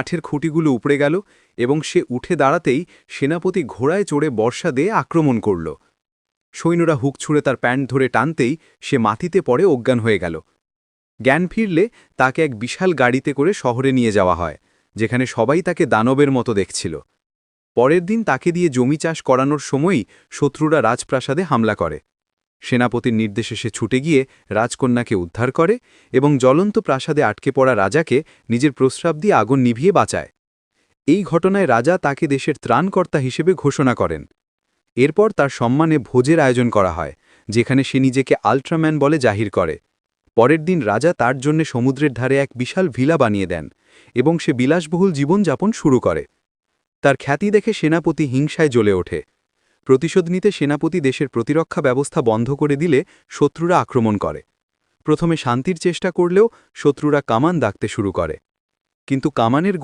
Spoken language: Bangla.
কাঠের খুঁটিগুলো উপড়ে গেল এবং সে উঠে দাঁড়াতেই সেনাপতি ঘোড়ায় চড়ে বর্ষা দিয়ে আক্রমণ করল। সৈন্যরা হুক ছুঁড়ে তার প্যান্ট ধরে টানতেই সে মাটিতে পড়ে অজ্ঞান হয়ে গেল। জ্ঞান ফিরলে তাকে এক বিশাল গাড়িতে করে শহরে নিয়ে যাওয়া হয়, যেখানে সবাই তাকে দানবের মতো দেখছিল। পরের দিন তাকে দিয়ে জমি চাষ করানোর সময়ই শত্রুরা রাজপ্রাসাদে হামলা করে। সেনাপতির নির্দেশে সে ছুটে গিয়ে রাজকন্যাকে উদ্ধার করে এবং জ্বলন্ত প্রাসাদে আটকে পড়া রাজাকে নিজের প্রস্রাব দিয়ে আগুন নিভিয়ে বাঁচায়। এই ঘটনায় রাজা তাকে দেশের ত্রাণকর্তা হিসেবে ঘোষণা করেন। এরপর তার সম্মানে ভোজের আয়োজন করা হয়, যেখানে সে নিজেকে আল্ট্রাম্যান বলে জাহির করে। পরের দিন রাজা তার জন্য সমুদ্রের ধারে এক বিশাল ভিলা বানিয়ে দেন এবং সে বিলাসবহুল জীবনযাপন শুরু করে। তার খ্যাতি দেখে সেনাপতি হিংসায় জ্বলে ওঠে। প্রতিশোধ নিতে সেনাপতি দেশের প্রতিরক্ষা ব্যবস্থা বন্ধ করে দিলে শত্রুরা আক্রমণ করে। প্রথমে শান্তির চেষ্টা করলেও শত্রুরা কামান দাগতে শুরু করে। কিন্তু কামানের